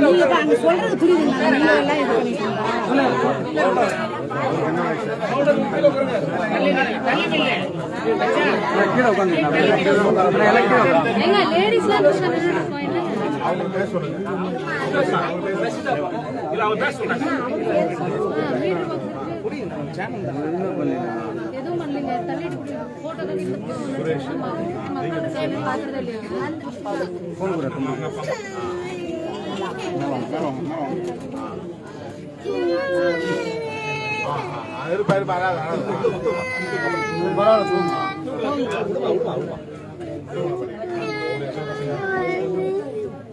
நீங்க அங்க சொல்றது புரியுதுங்களா நீங்க எல்லாம் இது பண்ணிக்கலாம் ஏங்க லேடிஸ்லாம் அவங்க பேச சொல்லுங்க இல்ல அவங்க பேச எதுவும் பண்ணலீங்க தள்ளிட்டு போட்டோ தான் இல்லையா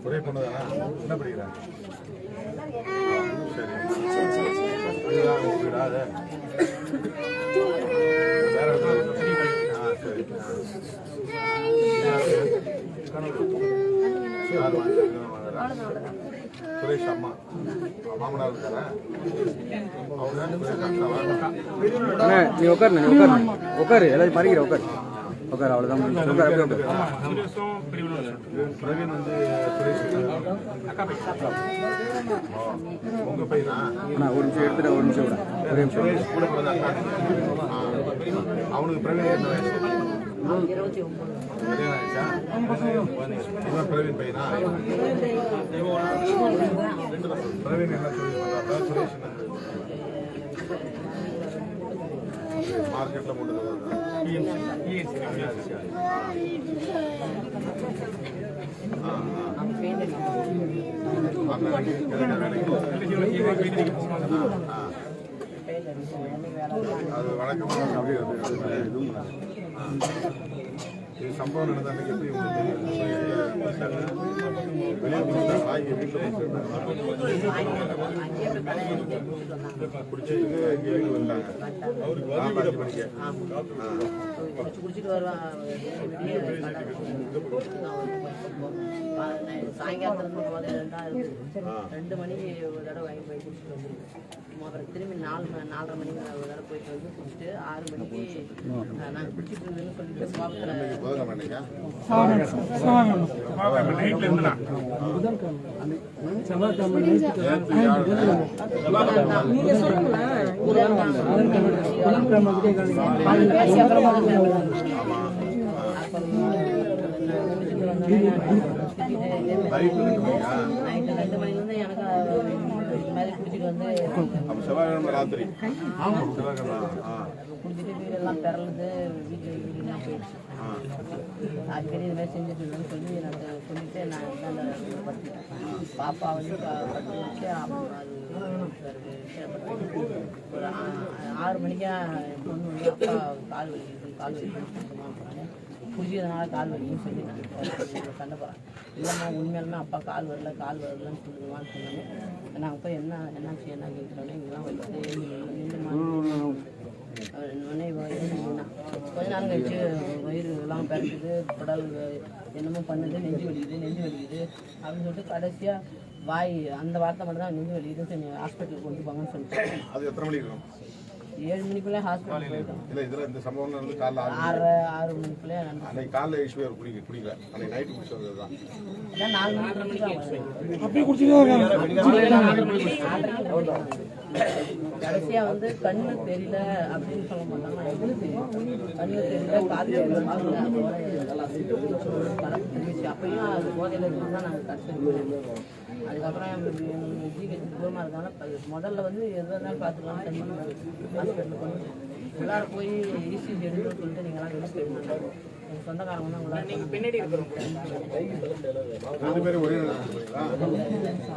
ஒரே பொண்ணு தானா என்ன படிக்கிறா சரி. சுரேஷ் அம்மா. மாமனார் இருக்காரா? நீ உட்காரு நீ உட்காரு உட்காரு எல்லாரும் மறிக்கிற உட்காரு உட்காரு அவ்வளோதான். உட்காரு அப்படியே பிரவீன் வந்து உங்க பையனா? ஒரு நிமிஷம் எடுத்துட்டு ஒரு நிமிஷம் விட ஒரே நிமிஷம். அவனுக்கு பிரவீன் என்ன வயசு பிரவீன் பையனா பிரவீன் என்ன மார்க்கெட்ல போட்டு அது வணக்கம் அப்படியே இது சம்பவம் நடந்த அன்னைக்கு எப்படி உங்களுக்கு தெரியும்? வெளியே போனா வீட்டுக்கு வந்தாங்க படிக்க குடிச்சிட்டு வருவான் சாயங்காலத்துல போது ரெண்டாவது ரெண்டு மணிக்கு ஒரு தடவை வாங்கி போய் குடிச்சிட்டு வந்துருக்கோம் அப்புறம் திரும்பி நாலு மணி நாலரை மணிக்கு ஒரு தடவை போயிட்டு வந்து குடிச்சிட்டு ஆறு மணிக்கு நாங்கள் குடிச்சிட்டு இருந்தேன்னு சொல்லிட்டு சோகத்தில் ரெண்டு எனக்கு குடிச்சிட்டு வந்து அப்போ செவ்வாய்க்கிழமை ராத்திரி. செவ்வாய்க்கிழமை குடிச்சிட்டு வீடெல்லாம் பிறலுது வீட்டில் அடிக்கடி இந்த மாதிரி செஞ்சுட்டு சொல்லி நான் சொல்லிட்டு நான் தான் படுத்துட்டேன் பாப்பா வந்து ப- படுத்து வச்சு அது ஒரு ஆறு மணிக்கா பொண்ணு வந்து அப்பா கால் வலிக்குது கால் வலிக்குது புரிஞ்சதுனால கால் வலிக்குன்னு சொல்லி நான் சண்டை போகிறேன் இல்லைம்மா உண்மையாலுமே அப்பா கால் வரல கால் வரலன்னு சொல்லுவான்னு சொன்னாங்க நாங்கள் போய் என்ன என்னாச்சு என்ன கேட்குறோன்னே இங்கெல்லாம் வந்து நின்று உடனே வயிறு நின்னா. நேரம் கழிச்சு வயிறு எல்லாம் பிறக்குது குடல் என்னமோ பண்ணுது நெஞ்சு வலிக்குது நெஞ்சு வலிக்குது அப்படின்னு சொல்லிட்டு கடைசியா வாய் அந்த வார்த்தை மட்டும் தான் நெஞ்சு வலிக்குது சரி ஹாஸ்பிட்டலுக்கு கொண்டு போங்கன்னு சொல்லிட்டு. அது எத்தனை மணிக்கு இருக்கும் ஏழு மணிக்குள்ளே ஹாஸ்பிட்டல் போயிட்டோம். இல்லை இதில் இந்த சம்பவம் நடந்து காலைல ஆறு ஆறு மணிக்குள்ளே அன்னைக்கு காலைல ஈஸ்வர் குடிக்க குடிக்கல. அன்னைக்கு நைட்டு குடிச்சது தான் அதான் நாலு மணிக்கு தான் கடைசியா வந்து கண்ணு தெரியல அப்படின்னு சொல்ல மாட்டாங்க. எங்களுக்கு தெரியும். கண்ணு தெரியல காது தெரியல அப்பயும் அது போதையில இருந்து தான் நாங்கள் கடைசி அதுக்கப்புறம் ஜிஹெச் தூரமாக இருக்காங்க முதல்ல வந்து எது இருந்தாலும் பார்த்துக்கலாம் சென்ட் கொண்டு எல்லாரும் போய் இசிஜி எடுக்கணும்னு சொல்லிட்டு நீங்களாம் வெளியே போயிருந்தாங்க. சொந்தக்காரங்க தான் உங்களால் நீங்கள் பின்னாடி ரெண்டு பேரும் ஒரே நேரம் போறீங்களா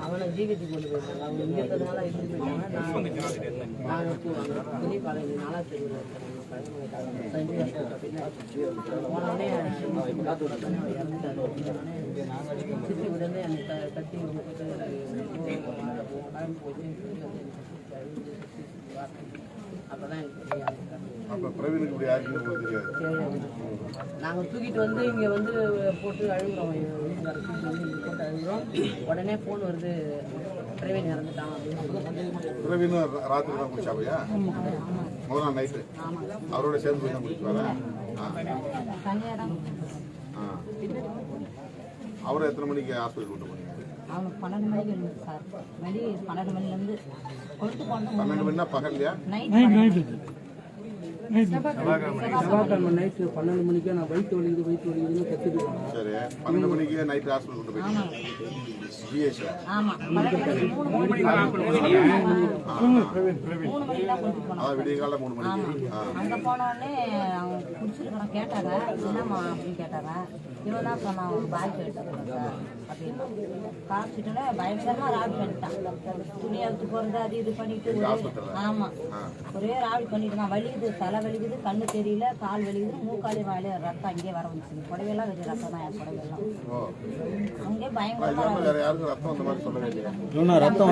அவனை ஜிஹெச் கொண்டு போயிருக்காங்க அவங்க இங்கே இருக்கிறதுனால இருந்து போயிட்டாங்க நான் நாங்கள் பெரிய காலேஜ் நாலா தெருவில் இருக்கிறேன் சஞ்சய் ஹாஸ்பிட்டல் போனோடனே இறந்துட்டாரு சித்தி உடனே எனக்கு க- கட்டி விட்டுட்டு கிளம்பி போச்சு அப்போ தான் எனக்கு தெரிய ஆரம்பிச்சாங்க அப்போ பிரவீனுக்கு இப்படி யாருக்குன்னு உங்களுக்கு தெரியாது. நாங்கள் தூக்கிட்டு வந்து இங்கே வந்து போட்டு அழுகுறோம். தூக்கிட்டு வந்து இங்கே போட்டு அழுகுறோம். உடனே ஃபோன் வருது பிரவீன் இறந்துட்டான் அப்படின்னு சொல்லி. பிரவீன் ராத்திரி தான் குடிச்சாவையா முதல் நாள் நைட்டு அவரோட சேர்ந்து போய் தான் குடிச்சுவாரா ஆ. அவரை எத்தனை மணிக்கு ஹாஸ்பிட்டல் கூட்டு போனீங்க? அவனுக்கு பன்னெண்டு மணிக்கு இருந்தது சார். வெளி பன்னெண்டு மணிலேருந்து கொண்டு போனோம் பன்னெண்டு மணினா பகல்லையா? நைட் செவ்வாய்க்கிழமை நைட்டு பன்னெண்டு மணிக்கு நான் வயிற்று வலிக்குது வயிற்று வலிக்குதுன்னு கற்றுட்டு சரி பன்னெண்டு மணிக்கு ஹாஸ்பிட்டல் கூட்டு போயிட்டீங்க. விடிய மூணு அங்கே போனோடனே அவங்க கேட்டாங்க என்னம்மா அப்படின்னு கேட்டாங்க. இவன் தான் சொன்னான் ஒரு பாய் சார் அப்படின்னா காமிச்சிட்டுல பயங்கரமாக ராவி பண்ணிட்டான். துணி அழுத்து போகிறது அது இது பண்ணிட்டு ஆமாம் ஒரே ராவி பண்ணிட்டு நான் வலிக்குது தலை வலிக்குது கண்ணு தெரியல கால் வலிக்குது மூக்காலி வாயில ரத்தம் அங்கேயே வர வந்துச்சு புடவையெல்லாம் வெளியே ரத்தம் தான் என் புடவையெல்லாம். அது பயங்கரமாக ரத்தம்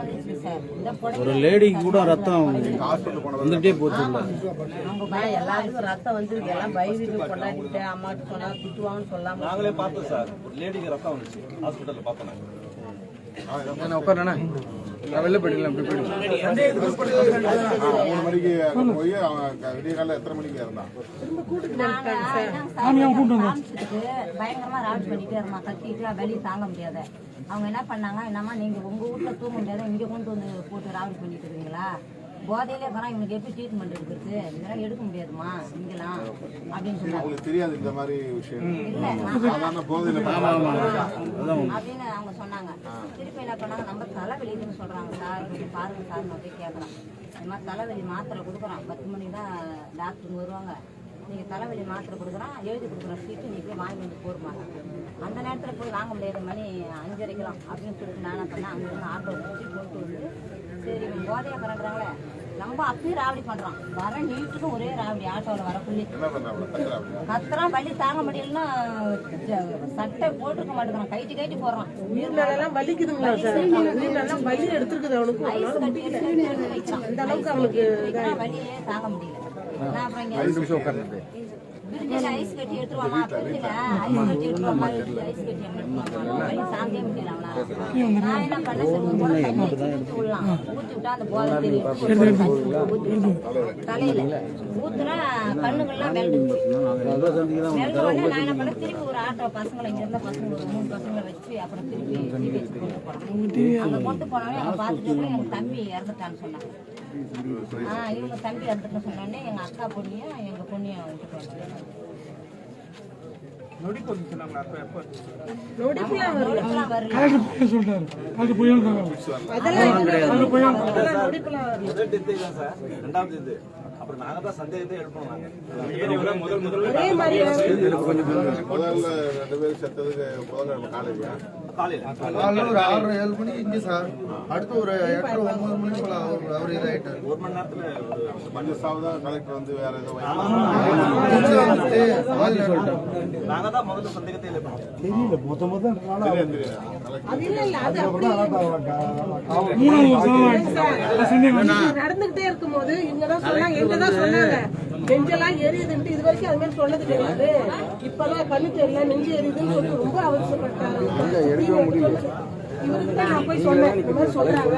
வந்துச்சு சார். ஒரு லேடிக்கு கூட ரத்தம் வந்துட்டே போச்சு அவங்க எல்லாருக்கும் ரத்தம் வந்துருக்கு. எல்லாம் பயந்துட்டு கொண்டாடிட்டு அம்மாட்டு சொன்னா திட்டுவாங்கன்னு சொல்லாம நாங்களே பார்த்தோம் சார். ஒரு லேடிக்கு ரத்தம் வந்துச்சு. ஹாஸ்பிட்டலில் பார்த்தோம் நாங்க. நான் உட்காரண்ணா? நான் வெளில போயிடலாம் அப்படி போயிடு ஆ, மூணு மணிக்கு அங்க போய் அவன் க- விடிய காலைல எத்தனை மணிக்கு இருந்தான் நாங்க என்னங்க சார். காமிச்சிட்டு பயங்கரமா ராவடி பண்ணிட்டே இருந்தான். கத்திட்டு வெளியே தாங்க முடியாத. அவங்க என்ன பண்ணாங்க என்னம்மா நீங்க உங்க வீட்ல தூங்க முடியாத இங்க கொண்டு வந்து போட்டு ராவடி பண்ணிட்டு இருக்கீங்களா? போதையிலே இருக்கிறான் இவனுக்கு எப்படி ட்ரீட்மெண்ட் எடுக்கிறது? இதெல்லாம் எடுக்க முடியாதுமா இங்கெல்லாம் அப்படின்னு சொன்னாங்க. உங்களுக்கு தெரியாது இந்த மாதிரி விஷயம். இல்ல நான் சாதாரண போதையில அப்படின்னு அவங்க சொன்னாங்க. திருப்பி என்ன பண்ணாங்க நம்ம தலைவலிக்குன்னு சொல்றாங்க சார். கொஞ்சம் பாருங்க சார் நான் போய் இந்த மாதிரி தலைவலி மாத்திரை கொடுக்குறோம் பத்து மணி தான் டாக்டருங்க வருவாங்க. நீங்கள் தலைவலி மாத்திரை கொடுக்குறோம் எழுதி கொடுக்குற சீட்டு நீ போய் வாங்கி வந்து போருமா அந்த நேரத்தில் போய் வாங்க முடியாத மணி அஞ்சரைக்கலாம் அப்படின்னு சொல்லிட்டு நான் என்ன பண்ணேன் அங்கேருந்து ஆட்டோ பிடிச்சி கொண்டு வந்து சரி இவன் போதையாக பண்ணுறாங்களே நம்ம அப்பயும் ராவடி பண்ணுறான் வர நீட்டுக்கும் ஒரே ராவடி ஆட்டோவில் பண்றாங்க தக்குறாங்க கத்துறான் வலி தாங்க முடியலன்னா சட்டை போட்டுக்க மாட்டேங்கிறான். கைட்டி கைட்டி வலிக்குதுங்களா நீர்னாலாம் வலி எடுத்துருக்குது அவனுக்கு. அந்த அளவுக்கு வலியே தாங்க முடியல. நான் அப்புறம் ஐஸ் கட்டி எடுத்துருவாமா ஐஸ் கட்டி நான் என்ன வச்சு ஊத்தி விடலாம் ஊத்தி விட்டா அந்த போதை தெரியும். தலையில. ஊத்துனா கண்ணுங்கள்லாம் வெள்ளுச்சு வெள்ள உடனே நான் என்ன பண்ணேன்? திருப்பி ஒரு ஆட்டோ பசங்களை இங்க இருந்த பசங்க ஒரு மூணு பசங்களை வச்சு அப்புறம் திருப்பி டிவிஎஸ் கொண்டு போனோம் அங்க கொண்டு போனோடனே அங்க பார்த்துட்டு எங்க தம்பி இறந்துட்டான்னு சொன்னாங்க. ஆ இவங்க தம்பி இறந்துட்டுன்னு சொன்னோடனே எங்க அக்கா பொண்ணியும் எங்க பொண்ணியும் விட்டுட்டு வந்தாங்க நொடிப்புலாம் வரல. நொடிப்புலாம் வரல. அதெல்லாம் எதுவுமே வரல. அதெல்லாம் நொடிப்புலாம் வரல. முதல் டெத்தே தான் சார் ரெண்டாவது இது அப்புறம் நாங்க தான் சந்தேகத்தை எழுப்பணும் நாங்க. முதல் முதல் அதே மாதிரி முதல்ல ரெண்டு பேரும் செத்ததுக்கு புதன்கிழமை காலையில. காலையில. ஒரு ஆறு ஏழு மணி இங்கே சார் அடுத்து ஒரு எட்டு ஒன்பது மணி போல அவர் அவர் இதாயிட்டார். ஒரு மணி நேரத்துல ஒரு மஞ்சள் சாவு தான் கலெக்டர் வந்து வேற ஏதோ நாங்க தான் முதல்ல நடந்துகிட்டே இருக்கும்போது இவங்க தான் சொன்னாங்க எங்க தான் சொன்னாங்க. நெஞ்செல்லாம் எரியுதுன்ட்டு இது வரைக்கும் அது மாதிரி சொன்னது கிடையாது. இப்பதான் கண்ணு தெரியல நெஞ்சு எரியுதுன்னு சொல்லிட்டு ரொம்ப அவசரப்பட்டாங்க. இவருக்கு தான் நான் போய் சொன்னேன். இந்த மாதிரி சொல்றாங்க.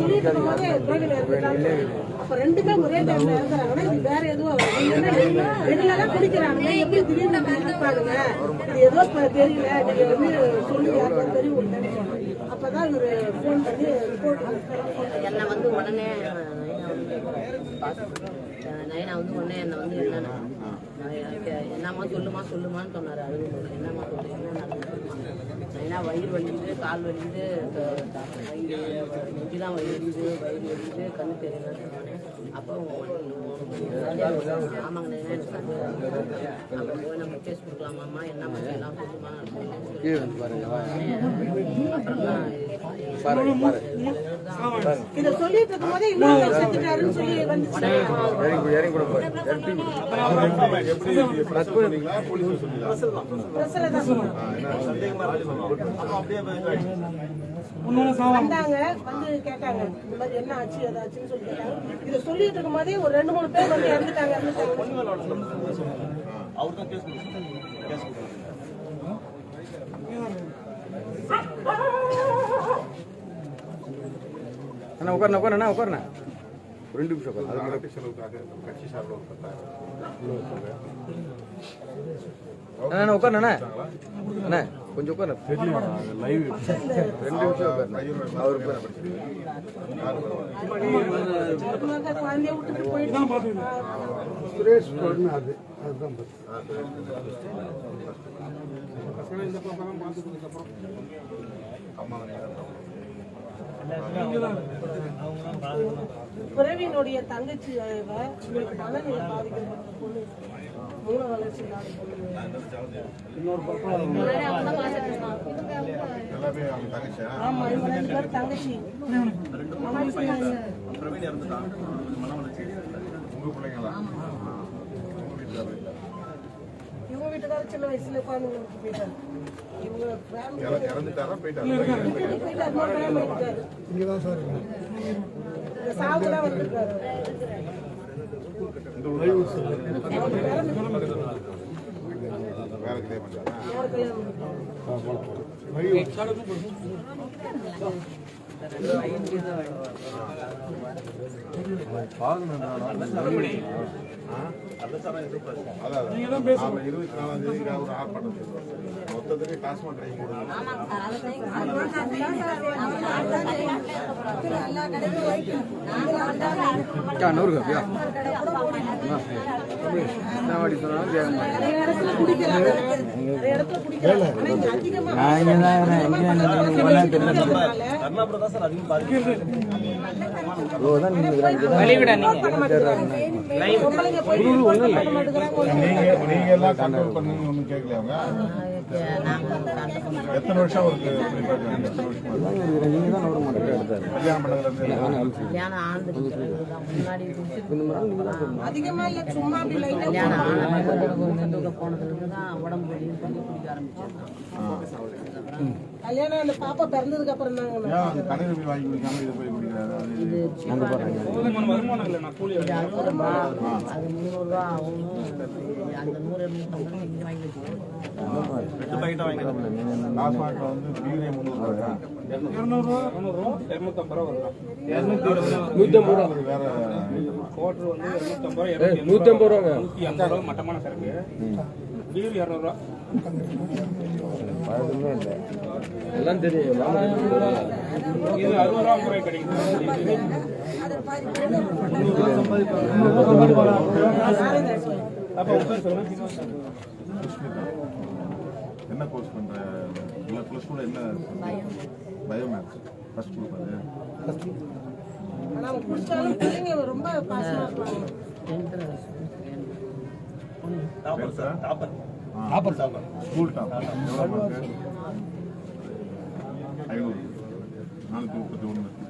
சொல்லிட்டு இருக்கும்போது. அப்ப ரெண்டுமே ஒரே டைம்ல இறந்துறாங்கன்னா இது வேற எதுவும் ரெகுலரா குடிக்கிறாங்க. எப்படி திடீர்னு இது ஏதோ தெரியல. நீங்க வந்து சொல்லி யாருக்கும் தெரியும். அப்பதான் இவரு ஃபோன் பண்ணி ரிப்போர்ட் என்னை வந்து உடனே நைனா வந்து உடனே என்னை வந்து என்னன்னா என்னம்மா சொல்லுமா சொல்லுமான்னு சொன்னார் அழுகும்போது என்னம்மா சொல்லு என்ன நடந்துச்சுமா நைனா வயிறு வலிக்குது கால் வலிக்குது வயிறு நெஞ்சு தான் வயிறு வலிக்குது வயிறு வலிக்குது கண்ணு தெரியலன்னு சொன்னேன் அப்போ ஆமாங்க நைனா எனக்கு. அப்போ போய் நம்ம கேஸ் கொடுக்கலாமாம்மா என்னம்மா எல்லாம் சொல்லுமா கீழே பாருங்க தான் இத சொல்லிட்டு இருக்கும்போதே இன்னொரு செத்துட்டாருன்னு சொல்லி வந்துச்சு இறங்கி கூட இதாயிடுச்சு. வந்தாங்க வந்து கேட்டாங்க இந்த மாதிரி என்ன ஆச்சு ஏதாச்சுன்னு சொல்லி கேட்டாங்க. இத சொல்லிட்டு ஒரு ரெண்டு மூணு பேர் வந்து இறந்துட்டாங்க இறந்துட்டாங்க அவர் தான் கேஸ் கொடுத்தாரு கேஸ் அண்ணா உட்காருண்ணா உட்காருண்ணா ஒரு ரெண்டு நிமிஷம் உட்காரு. அது செலவுக்காக கட்சி சார்பில் ஒரு பத்தாயிரம் அண்ணா அண்ணா. கொஞ்சம் உட்காரு. லைவ் ரெண்டு நிமிஷம் அவருக்கு போயிட்டு சுரேஷ் அது. அதுதான் பிரவீனுடைய தங்கச்சி இவளுக்கு மனநிலை பாதிக்கப்பட்ட பொண்ணு மூல வளர்ச்சி ஆமா இவங்க ரெண்டு பேரும் தங்கச்சி. மன வளர்ச்சி உங்க பிள்ளைங்களா உங்க வீட்டுல இவங்க வீட்டுக்காரர் சின்ன வயசுல இவங்க இங்கதான் சார் சாவுக்குலாம் வந்திருக்காரு. இருபத்தி நாலாம் தேதி ஒரு ஆர்ப்பாட்டம். மொத்தத்துக்கு டாஸ்மாக் ஆனா இங்க தான் சார் அதிகம் பாதிக்கும் எத்தனை வருஷம் அதிகமா இல்ல சும்மா அப்படி லைட்டா போனதுல தான் உடம்பு வெளியே சொல்லி குடிக்க ஆரம்பிச்சிருந்தான் கல்யாணம் அந்த பாப்பா பிறந்ததுக்கு அப்புறம் தாங்க கடையில் போய் வாங்கி குடிக்காம இதை போய் குடிக்கிறாரு? அறுபது ரூபா அது முந்நூறுரூவா ஆகும். அந்த நூறு இருநூத்தம்பது இங்கே வாங்கி வச்சுக்கோங்க. ரெண்டு பாக்கெட்டா வாங்கிக்கலாம் டாஸ்மாக்ல வந்து பீரே முந்நூறு ரூபாயா நூற்றி ஐம்பது ரூபா அது வேற நூற்றி ஐம்பது ரூபாங்க. மட்டமான சரக்கு. பீர் இரநூறுவா. பழக்கமே இல்லை எல்லாம் தெரியும் இது அறுபது ரூபா முறை கிடைக்கும் என்ன கோர்ஸ் பண்ற? ப்ளஸ் டூல என்ன பயோ மேத்ஸ் ஃபர்ஸ்ட் குரூப் அது. ஆனா அவங்க குடிச்சாலும் பிள்ளைங்க ரொம்ப பாசமா இருப்பாங்க. Topper sir topper. Topper topper. School topper. ఐదు. నాలుగు ఒకటి ఉన్నట్టు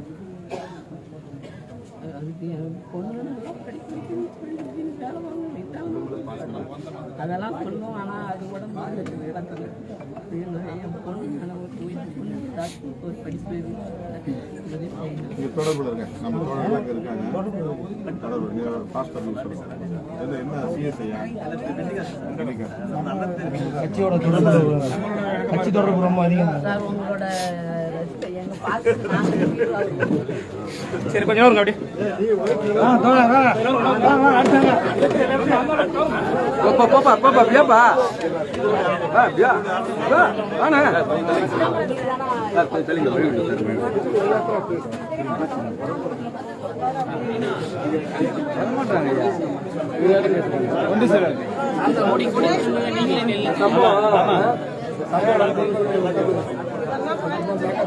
அதுக்கு என் பொண்ணு படிக்க வைக்கணும், படிக்க வைக்கணும், வேலை வாங்கணும், வேலை வாங்கணும். அதெல்லாம் பண்ணும் ஆனா அது உடம்பு இருக்குது இடத்துல என் பொண்ணு போய் பொண்ணு போய் படிப்பு தொடர்பில் இருக்கேன் நம்ம இருக்காங்க. தொடர்பு என்ன சிஎஸ்ஐயா கட்சியோட தொடர்பு கட்சி தொடர்பு ரொம்ப அதிகம். சார் உங்களோட சரி கொஞ்சம் நேரம் அப்படியே போப்பா போப்பா பாப்பா பியாப்பா ஆ ஆனா சார் ரொம்ப